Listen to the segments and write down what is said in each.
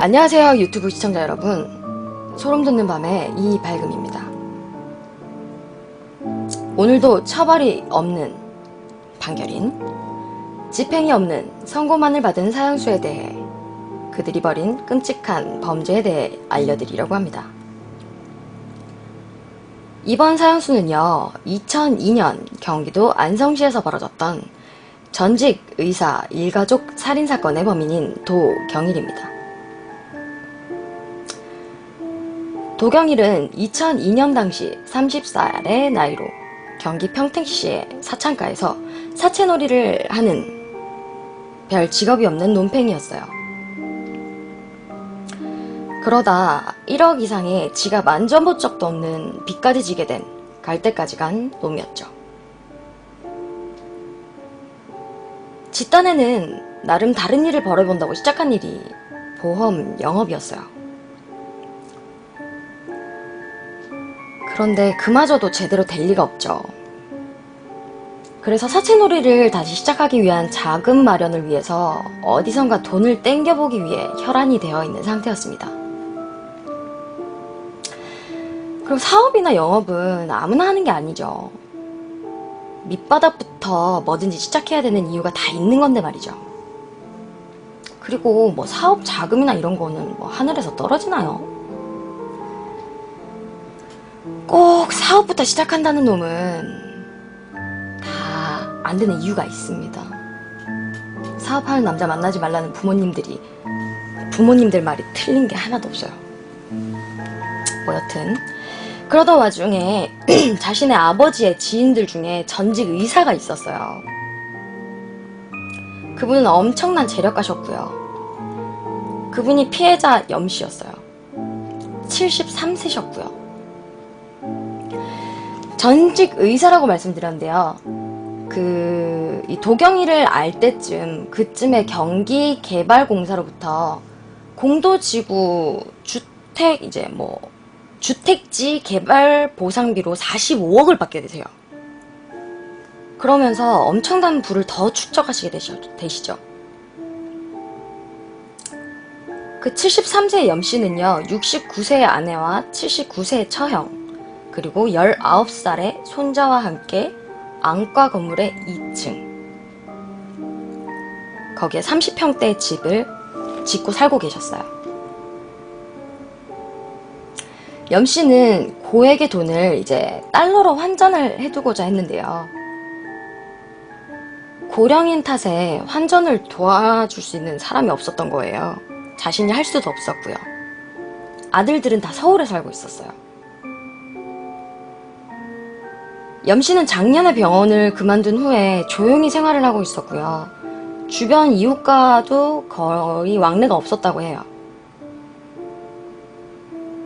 안녕하세요 유튜브 시청자 여러분. 소름 돋는 밤의 이발금입니다. 오늘도 처벌이 없는 판결인 집행이 없는 선고만을 받은 사형수에 대해 그들이 벌인 끔찍한 범죄에 대해 알려드리려고 합니다. 이번 사형수는요 2002년 경기도 안성시에서 벌어졌던 전직 의사 일가족 살인사건의 범인인 도경일입니다 도경일은 2002년 당시 30살의 나이로 경기 평택시의 사창가에서 사채놀이를 하는 별 직업이 없는 논팽이였어요. 그러다 1억 이상의 지가 만져본 적도 없는 빚까지 지게 된 갈대까지 간 놈이었죠. 집단에는 나름 다른 일을 벌어본다고 시작한 일이 보험 영업이었어요. 그런데 그마저도 제대로 될 리가 없죠. 그래서 사채놀이를 다시 시작하기 위한 자금 마련을 위해서 어디선가 돈을 땡겨보기 위해 혈안이 되어 있는 상태였습니다. 그리고 사업이나 영업은 아무나 하는 게 아니죠. 밑바닥부터 뭐든지 시작해야 되는 이유가 다 있는 건데 말이죠. 그리고 뭐 사업 자금이나 이런 거는 뭐 하늘에서 떨어지나요? 꼭 사업부터 시작한다는 놈은 다 안 되는 이유가 있습니다. 사업하는 남자 만나지 말라는 부모님들이 부모님들 말이 틀린 게 하나도 없어요. 뭐 여튼 그러던 와중에 자신의 아버지의 지인들 중에 전직 의사가 있었어요. 그분은 엄청난 재력가셨고요. 그분이 피해자 염씨였어요. 73세셨고요. 전직 의사라고 말씀드렸는데요. 그, 이 도경이를 알 때쯤, 그쯤에 경기 개발공사로부터 공도지구 주택, 이제 뭐, 주택지 개발 보상비로 45억을 받게 되세요. 그러면서 엄청난 부를 더 축적하시게 되시, 되시죠. 그 73세의 염씨는요, 69세의 아내와 79세의 처형, 그리고 19살의 손자와 함께 안과 건물의 2층. 거기에 30평대의 집을 짓고 살고 계셨어요. 염 씨는 고액의 돈을 이제 달러로 환전을 해두고자 했는데요. 고령인 탓에 환전을 도와줄 수 있는 사람이 없었던 거예요. 자신이 할 수도 없었고요. 아들들은 다 서울에 살고 있었어요. 염 씨는 작년에 병원을 그만둔 후에 조용히 생활을 하고 있었고요. 주변 이웃과도 거의 왕래가 없었다고 해요.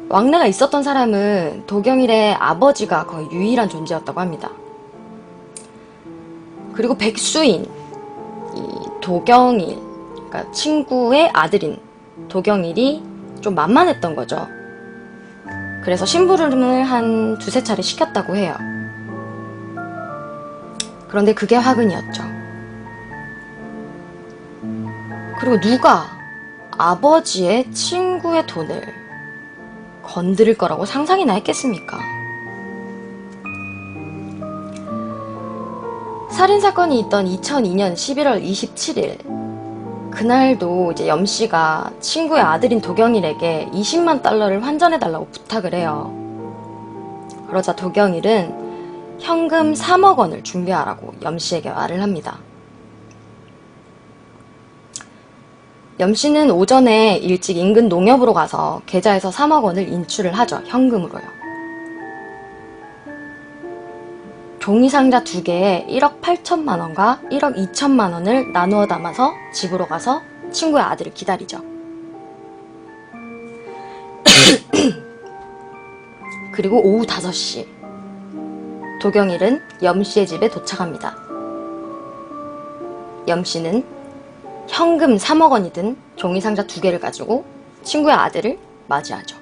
왕래가 있었던 사람은 도경일의 아버지가 거의 유일한 존재였다고 합니다. 그리고 백수인 이 도경일, 그러니까 친구의 아들인 도경일이 좀 만만했던 거죠. 그래서 심부름을 한 두세 차례 시켰다고 해요. 그런데 그게 화근이었죠. 그리고 누가 아버지의 친구의 돈을 건드릴 거라고 상상이나 했겠습니까? 살인사건이 있던 2002년 11월 27일, 그날도 이제 염씨가 친구의 아들인 도경일에게 20만 달러를 환전해달라고 부탁을 해요. 그러자 도경일은 현금 3억 원을 준비하라고 염씨에게 말을 합니다. 염씨는 오전에 일찍 인근 농협으로 가서 계좌에서 3억 원을 인출을 하죠. 현금으로요. 종이 상자 두 개에 1억 8천만 원과 1억 2천만 원을 나누어 담아서 집으로 가서 친구의 아들을 기다리죠. 그리고 오후 5시 도경일은 염씨의 집에 도착합니다. 염씨는 현금 3억 원이 든 종이 상자 두 개를 가지고 친구의 아들을 맞이하죠.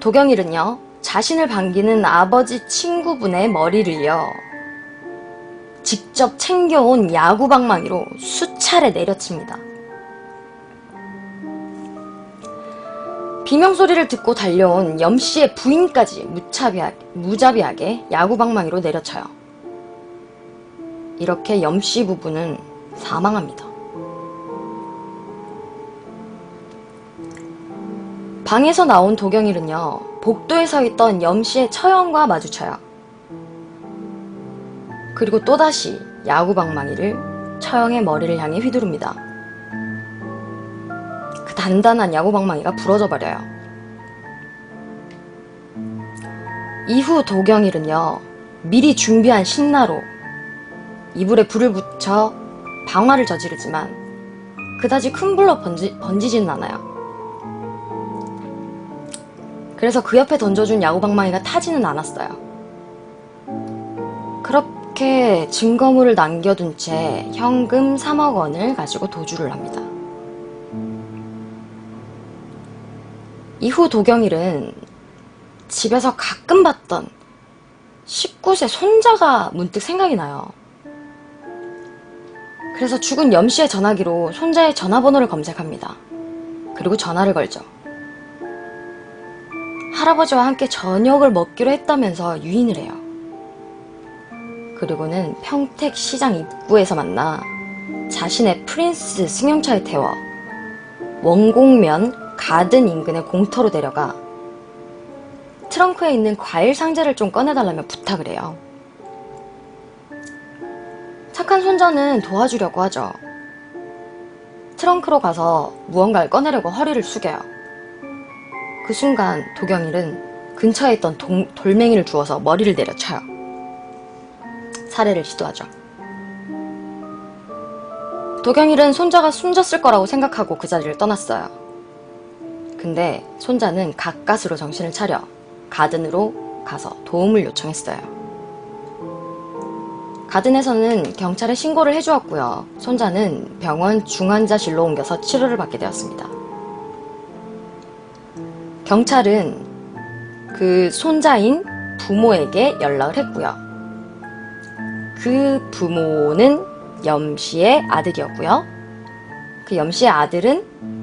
도경일은요, 자신을 반기는 아버지 친구분의 머리를요, 직접 챙겨온 야구방망이로 수차례 내려칩니다. 비명 소리를 듣고 달려온 염씨의 부인까지 무차비하, 무자비하게 야구방망이로 내려쳐요. 이렇게 염씨 부부는 사망합니다. 방에서 나온 도경일은요, 복도에 서 있던 염씨의 처형과 마주쳐요. 그리고 또다시 야구방망이를 처형의 머리를 향해 휘두릅니다. 그 단단한 야구방망이가 부러져 버려요. 이후 도경일은요, 미리 준비한 신나로 이불에 불을 붙여 방화를 저지르지만 그다지 큰 불로 번지, 번지지는 않아요. 그래서 그 옆에 던져준 야구방망이가 타지는 않았어요. 그렇게 증거물을 남겨둔 채 현금 3억 원을 가지고 도주를 합니다. 이후 도경일은 집에서 가끔 봤던 19세 손자가 문득 생각이 나요. 그래서 죽은 염씨의 전화기로 손자의 전화번호를 검색합니다. 그리고 전화를 걸죠. 할아버지와 함께 저녁을 먹기로 했다면서 유인을 해요. 그리고는 평택 시장 입구에서 만나 자신의 프린스 승용차에 태워 원곡면 가든 인근의 공터로 데려가 트렁크에 있는 과일 상자를 좀 꺼내달라며 부탁을 해요. 착한 손자는 도와주려고 하죠. 트렁크로 가서 무언가를 꺼내려고 허리를 숙여요. 그 순간 도경일은 근처에 있던 동- 돌멩이를 주워서 머리를 내려쳐요. 살해를 시도하죠. 도경일은 손자가 숨졌을 거라고 생각하고 그 자리를 떠났어요. 근데 손자는 가까스로 정신을 차려 가든으로 가서 도움을 요청했어요. 가든에서는 경찰에 신고를 해주었고요. 손자는 병원 중환자실로 옮겨서 치료를 받게 되었습니다. 경찰은 그 손자인 부모에게 연락을 했고요. 그 부모는 염 씨의 아들이었고요. 그 염 씨의 아들은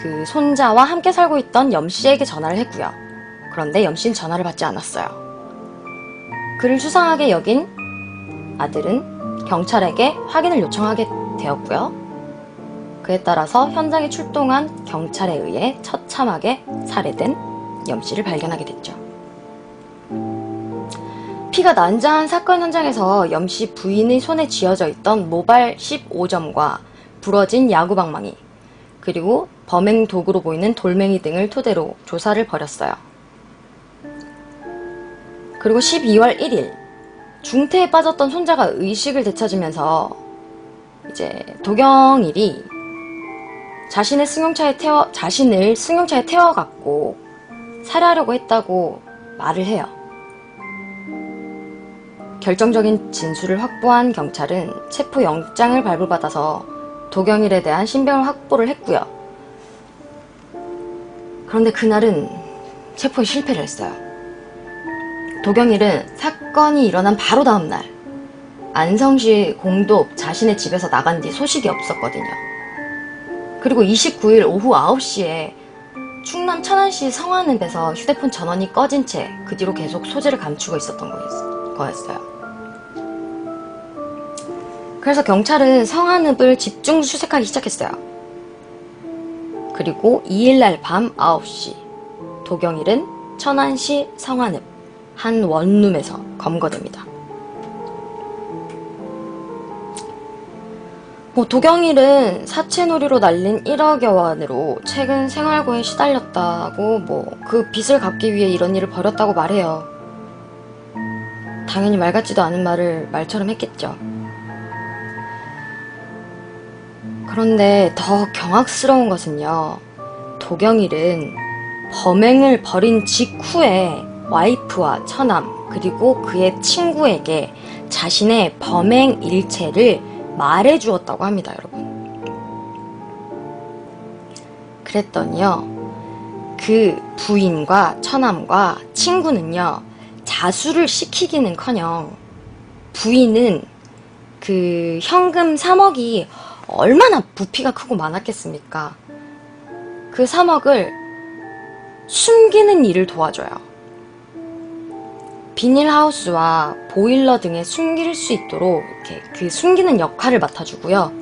그 손자와 함께 살고 있던 염씨에게 전화를 했고요. 그런데 염씨는 전화를 받지 않았어요. 그를 수상하게 여긴 아들은 경찰에게 확인을 요청하게 되었고요. 그에 따라서 현장에 출동한 경찰에 의해 처참하게 살해된 염씨를 발견하게 됐죠. 피가 난자한 사건 현장에서 염씨 부인의 손에 쥐어져 있던 모발 15점과 부러진 야구방망이, 그리고 범행 도구로 보이는 돌멩이 등을 토대로 조사를 벌였어요. 그리고 12월 1일, 중태에 빠졌던 손자가 의식을 되찾으면서 이제 도경일이 자신의 승용차에 태워 자신을 승용차에 태워갖고 살해하려고 했다고 말을 해요. 결정적인 진술을 확보한 경찰은 체포 영장을 발부받아서 도경일에 대한 신병을 확보를 했고요. 그런데 그날은 체포에 실패를 했어요. 도경일은 사건이 일어난 바로 다음 날 안성시 공도 자신의 집에서 나간 뒤 소식이 없었거든요. 그리고 29일 오후 9시에 충남 천안시 성안읍에서 휴대폰 전원이 꺼진 채 그 뒤로 계속 소재를 감추고 있었던 거였- 거였어요. 그래서 경찰은 성안읍을 집중 수색하기 시작했어요. 그리고 2일날 밤 9시 도경일은 천안시 성안읍 한 원룸에서 검거됩니다. 뭐 도경일은 사채놀이로 날린 1억여 원으로 최근 생활고에 시달렸다고 뭐 그 빚을 갚기 위해 이런 일을 벌였다고 말해요. 당연히 말 같지도 않은 말을 말처럼 했겠죠. 그런데 더 경악스러운 것은요. 도경일은 범행을 벌인 직후에 와이프와 처남 그리고 그의 친구에게 자신의 범행 일체를 말해 주었다고 합니다, 여러분. 그랬더니요. 그 부인과 처남과 친구는요. 자수를 시키기는커녕 부인은 그 현금 3억이 얼마나 부피가 크고 많았겠습니까? 그 3억을 숨기는 일을 도와줘요. 비닐하우스와 보일러 등에 숨길 수 있도록 이렇게 그 숨기는 역할을 맡아주고요.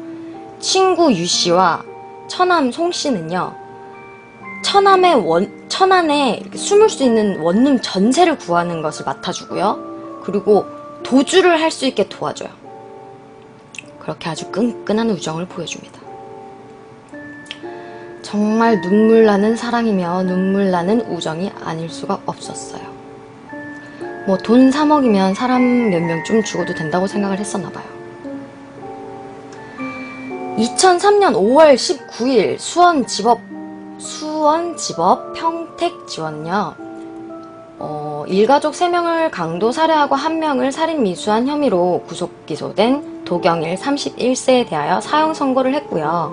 친구 유 씨와 처남 송 씨는요. 처남의 원, 천안에 숨을 수 있는 원룸 전세를 구하는 것을 맡아주고요. 그리고 도주를 할 수 있게 도와줘요. 그렇게 아주 끈끈한 우정을 보여줍니다. 정말 눈물 나는 사랑이며 눈물 나는 우정이 아닐 수가 없었어요. 뭐 돈 3억이면 사람 몇명좀 죽어도 된다고 생각을 했었나 봐요. 2003년 5월 19일 수원지법 수원지법 평택지원요. 어, 일가족 3명을 강도 살해하고 1명을 살인 미수한 혐의로 구속 기소된 도경일 31세에 대하여 사형 선고를 했고요.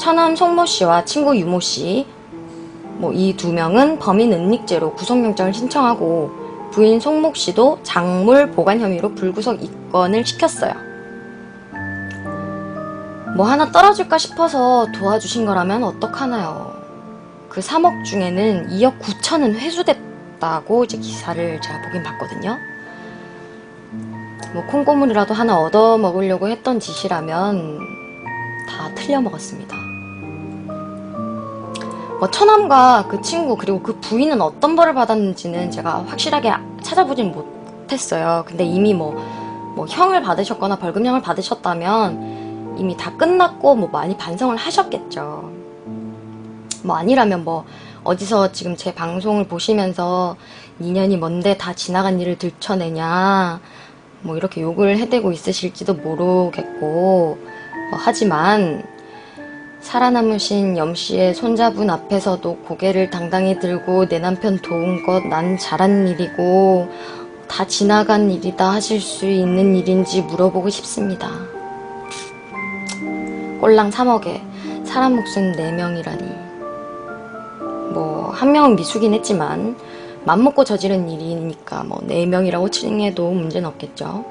처남 송모 씨와 친구 유모 씨, 뭐 이 두 명은 범인 은닉죄로 구속영장을 신청하고 부인 송목 씨도 작물 보관 혐의로 불구속 입건을 시켰어요. 뭐 하나 떨어질까 싶어서 도와주신 거라면 어떡하나요? 그 3억 중에는 2억 9천은 회수됐다고 이제 기사를 제가 보긴 봤거든요. 뭐 콩고물이라도 하나 얻어 먹으려고 했던 짓이라면 다 틀려 먹었습니다. 뭐 처남과 그 친구 그리고 그 부인은 어떤 벌을 받았는지는 제가 확실하게 찾아보진 못했어요. 근데 이미 뭐, 뭐 형을 받으셨거나 벌금형을 받으셨다면 이미 다 끝났고 뭐 많이 반성을 하셨겠죠. 뭐 아니라면 뭐 어디서 지금 제 방송을 보시면서 2년이 뭔데 다 지나간 일을 들춰내냐 뭐 이렇게 욕을 해대고 있으실지도 모르겠고 뭐 하지만 살아남으신 염씨의 손자분 앞에서도 고개를 당당히 들고 내 남편 도운 것 난 잘한 일이고 다 지나간 일이다 하실 수 있는 일인지 물어보고 싶습니다. 꼴랑 3억에 사람 목숨 4명이라니 뭐 한 명은 미수긴 했지만 맘먹고 저지른 일이니까 뭐 4명이라고 칭해도 문제는 없겠죠.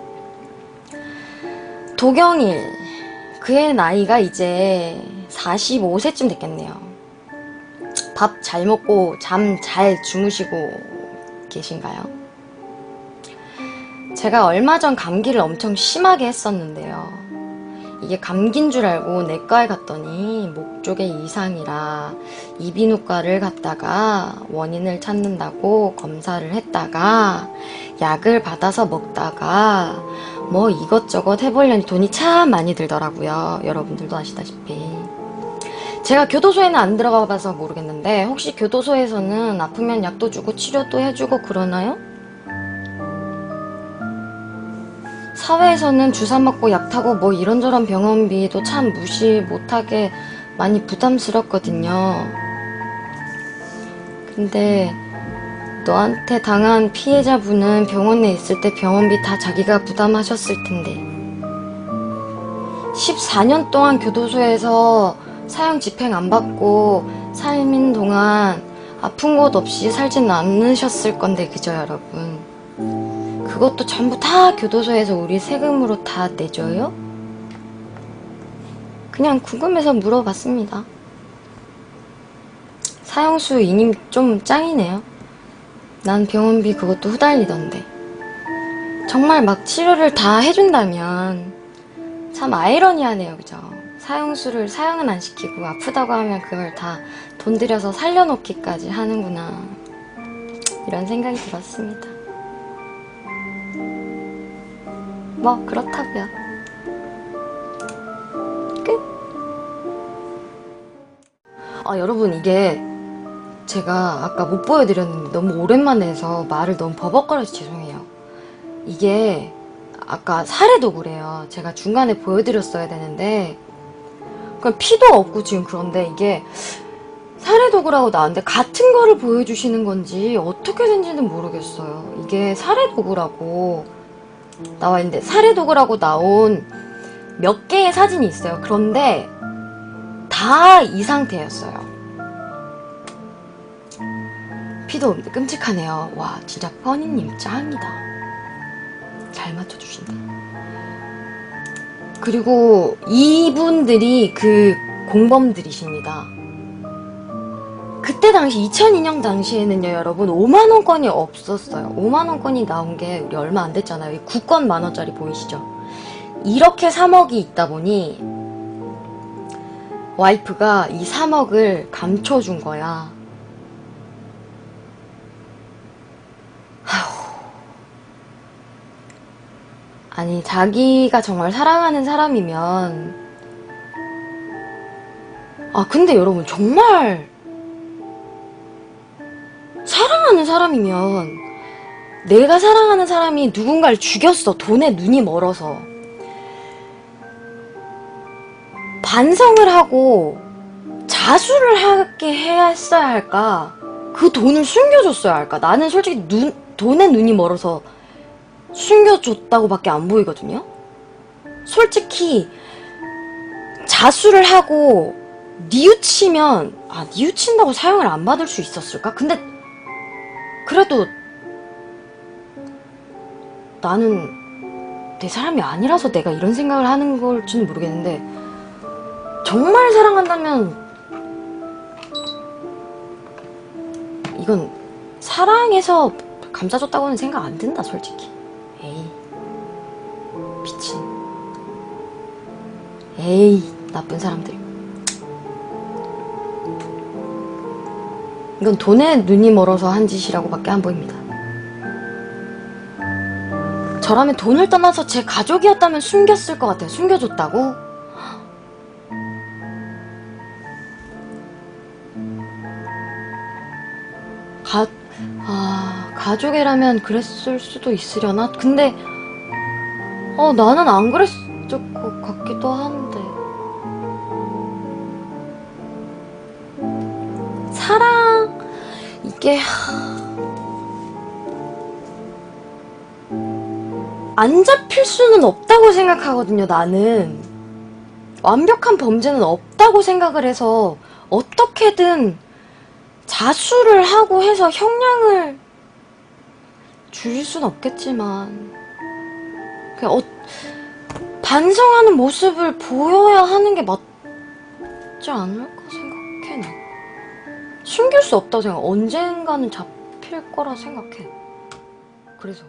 도경일 그의 나이가 이제 45세쯤 됐겠네요. 밥 잘 먹고 잠 잘 주무시고 계신가요? 제가 얼마 전 감기를 엄청 심하게 했었는데요. 이게 감기인 줄 알고 내과에 갔더니 목 쪽에 이상이라 이비인후과를 갔다가 원인을 찾는다고 검사를 했다가 약을 받아서 먹다가 뭐 이것저것 해보려니 돈이 참 많이 들더라고요. 여러분들도 아시다시피. 제가 교도소에는 안 들어가 봐서 모르겠는데 혹시 교도소에서는 아프면 약도 주고 치료도 해주고 그러나요? 사회에서는 주사 맞고 약 타고 뭐 이런저런 병원비도 참 무시 못하게 많이 부담스럽거든요. 근데 너한테 당한 피해자분은 병원에 있을 때 병원비 다 자기가 부담하셨을 텐데. 14년 동안 교도소에서 사형 집행 안 받고 삶인 동안 아픈 곳 없이 살진 않으셨을 건데, 그죠, 여러분? 그것도 전부 다 교도소에서 우리 세금으로 다 내줘요? 그냥 궁금해서 물어봤습니다. 사형수 이님 좀 짱이네요. 난 병원비 그것도 후달리던데. 정말 막 치료를 다 해준다면 참 아이러니하네요, 그죠? 사형수를 사형은 안 시키고 아프다고 하면 그걸 다 돈 들여서 살려놓기까지 하는구나. 이런 생각이 들었습니다. 뭐 그렇다고요. 끝. 아 여러분 이게 제가 아까 못 보여드렸는데 너무 오랜만에 해서 말을 너무 버벅거려서 죄송해요. 이게 아까 살해도 그래요. 제가 중간에 보여드렸어야 되는데 그럼 피도 없고 지금 그런데 이게 살해도구라고 나왔는데 같은 거를 보여주시는 건지 어떻게 된지는 모르겠어요. 이게 살해도구라고 나와 있는데 살해 도구라고 나온 몇 개의 사진이 있어요. 그런데 다 이 상태였어요. 피도 없는데 끔찍하네요. 와 진짜 퍼니님 짱이다. 잘 맞춰주신다. 그리고 이분들이 그 공범들이십니다. 그때 당시 2002년 당시에는요, 여러분 5만 원권이 없었어요. 5만 원권이 나온 게 우리 얼마 안 됐잖아요. 이 9건 만 원짜리 보이시죠? 이렇게 3억이 있다 보니 와이프가 이 3억을 감춰준 거야. 아니, 자기가 정말 사랑하는 사람이면, 아, 근데 여러분, 정말, 사랑하는 사람이면, 내가 사랑하는 사람이 누군가를 죽였어. 돈에 눈이 멀어서. 반성을 하고, 자수를 하게 했어야 할까? 그 돈을 숨겨줬어야 할까? 나는 솔직히 눈, 돈에 눈이 멀어서, 숨겨줬다고밖에 안 보이거든요. 솔직히 자수를 하고 뉘우치면 아 뉘우친다고 사형을 안 받을 수 있었을까? 근데 그래도 나는 내 사람이 아니라서 내가 이런 생각을 하는 걸지는 모르겠는데 정말 사랑한다면 이건 사랑해서 감싸줬다고는 생각 안 든다 솔직히. 에이 미친 에이 나쁜 사람들 이건 돈에 눈이 멀어서 한 짓이라고 밖에 안 보입니다 저라면 돈을 떠나서 제 가족이었다면 숨겼을 것 같아요 숨겨줬다고? 가, 아, 가족이라면 그랬을 수도 있으려나? 근데, 어, 나는 안 그랬을 것 같기도 한 하... 안 잡힐 수는 없다고 생각하거든요, 나는. 완벽한 범죄는 없다고 생각을 해서, 어떻게든 자수를 하고 해서 형량을 줄일 순 없겠지만 그냥 어, 반성하는 모습을 보여야 하는 게 맞지 않을까. 숨길 수 없다고 생각 언젠가는 잡힐 거라 생각해. 그래서